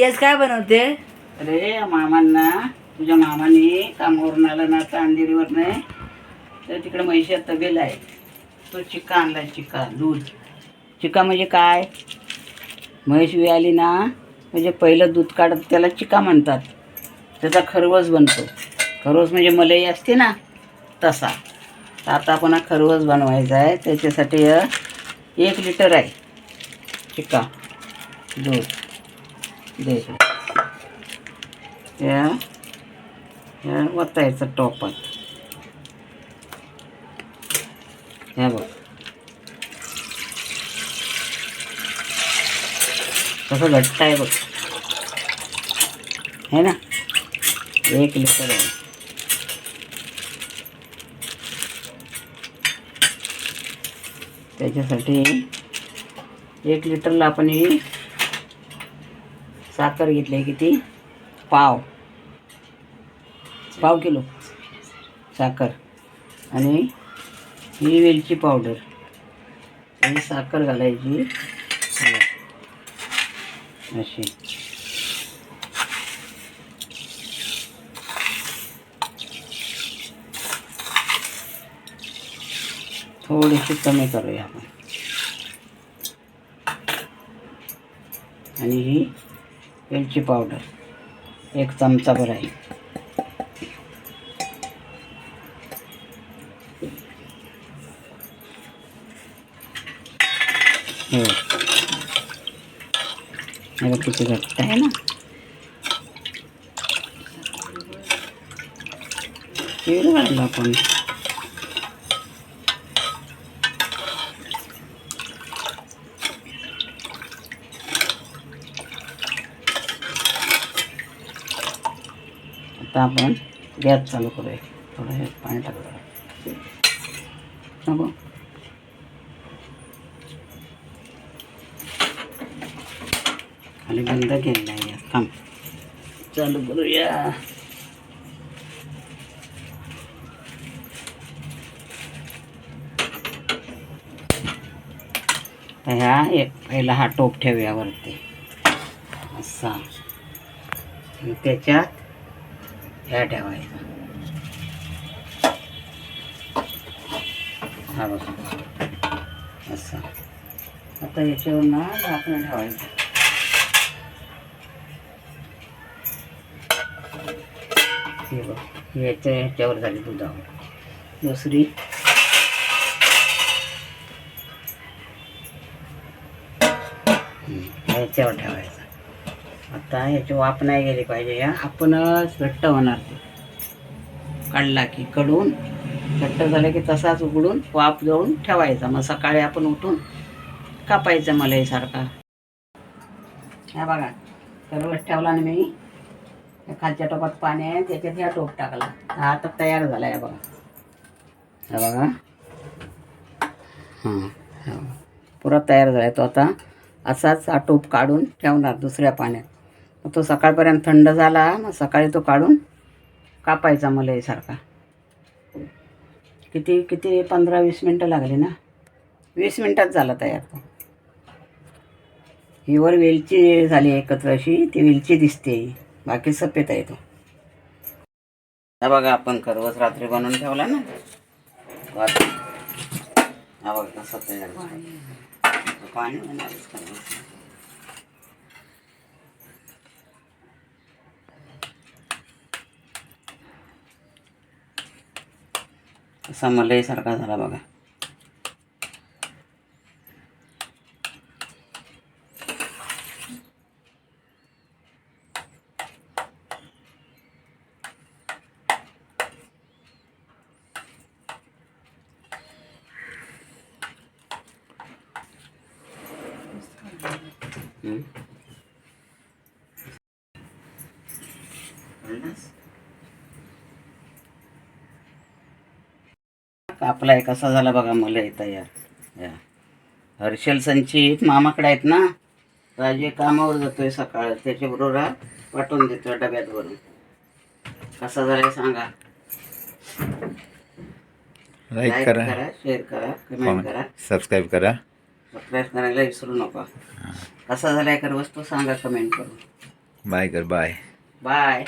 आई आज काय बनवते? अरे मामांना तुझ्या मामाने कामावरून आला ना आता अंधेरीवरनं. तर तिकडे म्हैशात तबेल आहे. तो चिक्का आणला चिक्का दूध. चिक्का म्हणजे काय? म्हैस आली ना म्हणजे पहिलं दूध काढत त्याला चिका म्हणतात. त्याचा खरवस बनतो. खरवस म्हणजे मलई असते ना तसा. तर आता आपण हा खरवस बनवायचा आहे. त्याच्यासाठी एक लिटर आहे चिका दूध. दे इकडे. या. या वतायचं टोपात. ह्या बघ. कसं घट्ट आहे बघ. है ना? एक लिटर आहे. त्याच्यासाठी एक लिटरला आपण ही साखर घेतली आहे किती? पाव. पाव किलो. साखर. आणि ही वेलची पावडर. आणि साखर घालायची. अशी. थोडीशी कमी करूया आपण. आणि ही वेलची पावडर एक चमचा भर आहे. हे. किती घट्ट आहे. ना? घाललं आपण. आता आपण गॅस चालू करूया. थोडं हे पाणी टाकलं नको खाली बंद केलेला आहे गॅस. थांब. चालू करूया. तर ह्या एक पहिला हा टोप ठेवूया वरती. असा. त्याच्यात ह्या ठेवायचा. हा बघा. असं. आता याच्यावर ना झाकण ठेवायचं. हे बघ याच्या ह्याच्यावर झाली दुधावर. दुसरी. हम्म, ह्याच्यावर ठेवायचं. आता याची वाफ नाही गेली पाहिजे या. आपणच घट्ट होणार ते. काढला की कडून घट्ट झालं की तसाच उघडून वाफ जाऊन ठेवायचा. मग सकाळी आपण उठून कापायचं मलाईसारखा. ह्या बघा सर्वच ठेवला ना मी. खालच्या टोपात पाणी आहे त्याच्यात ह्या टोप टाकला. हा आता तयार झाला आहे बघा. हा बघा. हां पुरा तयार झाला आहे तो आता. असाच हा टोप काढून ठेवणार दुसऱ्या पाण्यात. मग तो सकाळपर्यंत थंड झाला मग सकाळी तो काढून कापायचा मलईसारखा. किती किती पंधरा वीस मिनटं लागली ना? वीस मिनटात झाला तयार तो. हिवर वेलची झाली एकत्र अशी ती वेलची दिसते. बाकी सफेद आहे तो हा बघा आपण करवस रात्री बनवून ठेवला ना? हा बघा कसं तयार पाणी असा मलई सारखा झाला बघा हम्म. कापलाय कसा झाला बघा मला तयार या हर्षल संचित मामाकडे आहेत ना? राजे कामावर जातोय सकाळ त्याच्याबरोबर हा पाठवून देतोय डब्यात भरून. कसा झालाय सांगा. लाईक करा. शेअर करा कमेंट कॉमेंट करा. सबस्क्राईब करा. सबस्क्राईब करायला विसरू नका. कसा झालाय कर वस्तू सांगा कमेंट करून. बाय कर बाय बाय